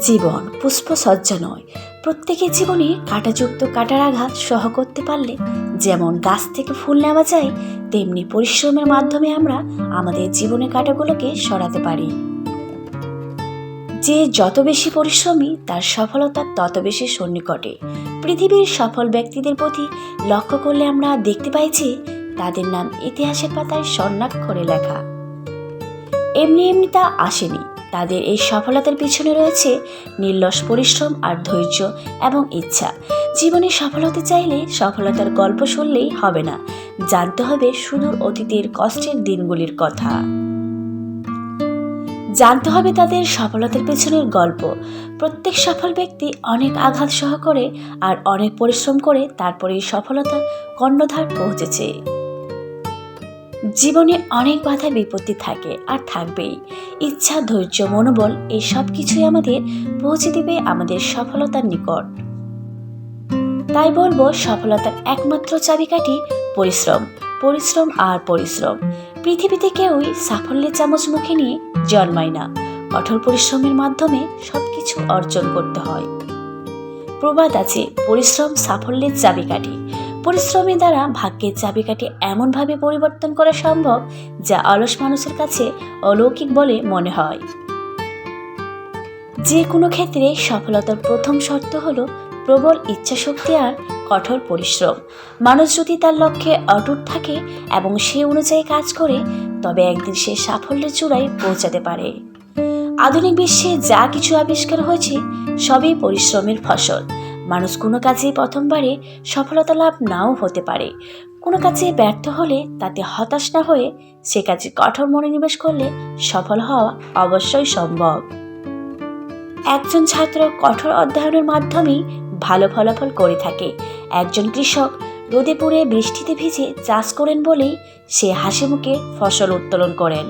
জীবন পুষ্পসজ্জা নয়। প্রত্যেকের জীবনে কাঁটাযুক্ত কাটার আঘাত সহ করতে পারলে যেমন গাছ থেকে ফুল নেওয়া যায়, তেমনি পরিশ্রমের মাধ্যমে আমরা আমাদের জীবনে কাঁটাগুলোকে সরাতে পারি। যে যত বেশি পরিশ্রমী, তার সফলতা তত বেশি সন্নিকটে। পৃথিবীর সফল ব্যক্তিদের প্রতি লক্ষ্য করলে আমরা দেখতে পাই যে তাদের নাম ইতিহাসের পাতায় স্বর্ণাক্ষরে লেখা। এমনি এমনি তা আসেনি। তাদের এই সফলতার পিছনে রয়েছে নির্লস পরিশ্রম আর ধৈর্য এবং ইচ্ছা। জীবনে সফল হতে চাইলে সফলতার গল্প শুনলেই হবে না। জানতে হবে সুদূর অতীতের কষ্টের দিনগুলির কথা। জানতে হবে তাদের সফলতার পেছনের গল্প। প্রত্যেক সফল ব্যক্তি অনেক আঘাত সহ করে আর অনেক পরিশ্রম করে তারপরে এই সফলতার কর্ণধার পৌঁছেছে। জীবনে অনেক বাধা বিপত্তি থাকে আর থাকবেই। ইচ্ছা, ধৈর্য, মনোবল, এই সব কিছুই আমাদের পৌঁছে দেবে আমাদের সফলতার নিকট। তাই বলব, সফলতার একমাত্র চাবিকাঠি পরিশ্রম পরিশ্রম আর পরিশ্রম। পৃথিবীতে কেউই সাফল্যের চামচ মুখে নিয়ে জন্মায় না। কঠোর পরিশ্রমের মাধ্যমে সবকিছু অর্জন করতে হয়। প্রবাদ আছে, পরিশ্রম সাফল্যের চাবিকাঠি। পরিশ্রমের দ্বারা ভাগ্যের চাবিকাঠি এমনভাবে পরিবর্তন করা সম্ভব যা অলস মানুষের কাছে অলৌকিক বলে মনে হয়। যে কোনো ক্ষেত্রে সফলতার প্রথম শর্ত হল প্রবল ইচ্ছাশক্তি আর কঠোর পরিশ্রম। মানুষ যদি তার লক্ষ্যে অটুট থাকে এবং সে অনুযায়ী কাজ করে, তবে একদিন সে সাফল্যের চূড়ায় পৌঁছাতে পারে। আধুনিক বিশ্বে যা কিছু আবিষ্কার হয়েছে, সবই পরিশ্রমের ফসল। মানুষ কোনো কাজে প্রথমবারে সফলতা লাভ নাও হতে পারে। কোনো কাজে ব্যর্থ হলে তাতে হতাশ না হয়ে সে কাজে কঠোর মনোনিবেশ করলে সফল হওয়া অবশ্যই সম্ভব। একজন ছাত্র কঠোর অধ্যয়নের মাধ্যমেই ভালো ফলাফল করে থাকে। একজন কৃষক রোদে পুড়ে বৃষ্টিতে ভিজে চাষ করেন বলেই সে হাসি মুখে ফসল উত্তোলন করেন।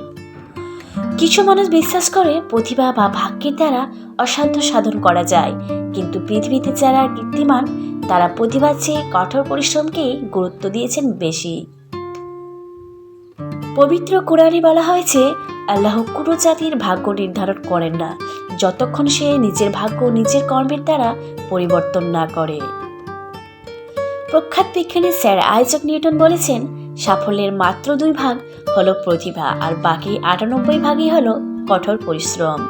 কিছু মানুষ বিশ্বাস করে প্রতিভা বা ভাগ্যের দ্বারা অসাধ্য সাধন করা যায়। কিন্তু পৃথিবীতে যারা কীর্তিমান, তারা প্রতিভার চেয়ে কঠোর পরিশ্রমকেই গুরুত্ব দিয়েছেন বেশি। পবিত্র কোরআনে বলা হয়েছে, আল্লাহ কোনো জাতির ভাগ্য নির্ধারণ করেন না, যতক্ষণ সে নিজের ভাগ্য নিজের কর্মের দ্বারা পরিবর্তন না করে। প্রখ্যাত বিজ্ঞানী স্যার আইজাক নিউটন বলেছেন সাফল্যের মাত্র দুই ভাগ হলো প্রতিভা আর বাকি আটানব্বই ভাগই হলো কঠোর পরিশ্রম।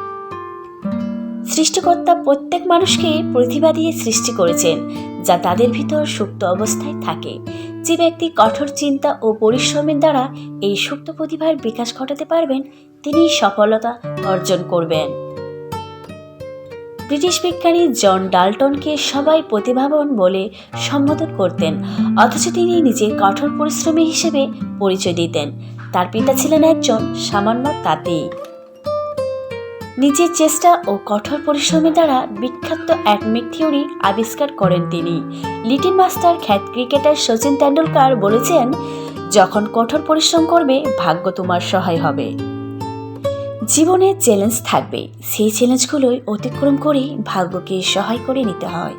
সৃষ্টিকর্তা প্রত্যেক মানুষকে প্রতিভা দিয়ে সৃষ্টি করেছেন, যা তাদের ভিতর সুপ্ত অবস্থায় থাকে। যে ব্যক্তি কঠোর চিন্তা ও পরিশ্রমের দ্বারা এই সুপ্ত প্রতিভার বিকাশ ঘটাতে পারবেন তিনি সফলতা অর্জন করবেন। ব্রিটিশ বিজ্ঞানী জন ডাল্টনকে সবাই প্রতিভাবান বলে সম্বোধন করতেন। অথচ তিনি নিজের কঠোর পরিশ্রমী হিসেবে পরিচয় দিতেন। তার পিতা ছিলেন একজন সামান্য তাঁতি। নিজের চেষ্টা ও কঠোর পরিশ্রমের দ্বারা বিখ্যাত অ্যাটমিক থিওরি আবিষ্কার করেন তিনি। লিটিল মাস্টার খ্যাত ক্রিকেটার সচিন তেন্ডুলকার বলেছেন, যখন কঠোর পরিশ্রম করবে, ভাগ্য তোমার সহায় হবে। জীবনে চ্যালেঞ্জ থাকবে সেই চ্যালেঞ্জগুলোই অতিক্রম করেই ভাগ্যকে সহায় করে নিতে হয়।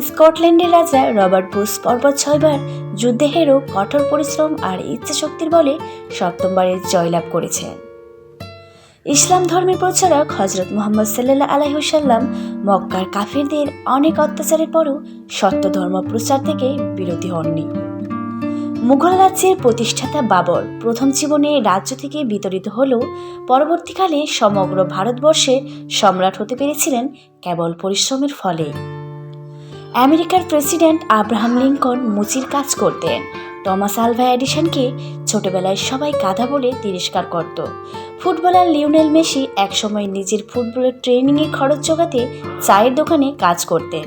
স্কটল্যান্ডের রাজা রবার্ট বুস পর্বত ছয়বার যুদ্ধে হেরো কঠোর পরিশ্রম আর ইচ্ছাশক্তির বলে সপ্তমবারে জয়লাভ করেছেন ইসলাম ধর্মের প্রচারক হজরত মোহাম্মদ সাল্লাহ আলাইসাল্লাম মক্কার কাফিরদের অনেক অত্যাচারের পরও সত্য ধর্ম প্রচার থেকে বিরতি হননি। মুঘল রাজ্যের প্রতিষ্ঠাতা বাবর প্রথম জীবনে রাজ্য থেকে বিতরিত হলেও পরবর্তীকালে সমগ্র ভারতবর্ষে সম্রাট হতে পেরেছিলেন কেবল পরিশ্রমের ফলে। আমেরিকার প্রেসিডেন্ট আব্রাহাম লিঙ্কন মুচির কাজ করতেন। টমাস আলভা এডিসনকে ছোটবেলায় সবাই গাধা বলে তিরস্কার করত। ফুটবলার লিওনেল মেসি একসময় নিজের ফুটবলের ট্রেনিংয়ে খরচ জোগাতে চায়ের দোকানে কাজ করতেন।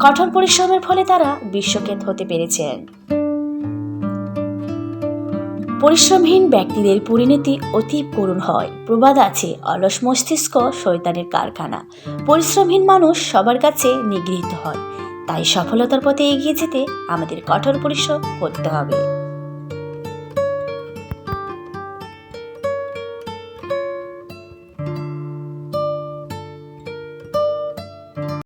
কঠোর পরিশ্রমের ফলে তারা বিশ্বখ্যাত হতে পেরেছেন। পরিশ্রমহীন ব্যক্তিদের পরিণতি অতি করুণ হয়। প্রবাদ আছে, অলস মস্তিষ্ক শৈতানের কারখানা। পরিশ্রমহীন মানুষ সবার কাছে নিগৃহীত হয়। তাই সফলতার পথে এগিয়ে যেতে আমাদের কঠোর পরিশ্রম করতে হবে।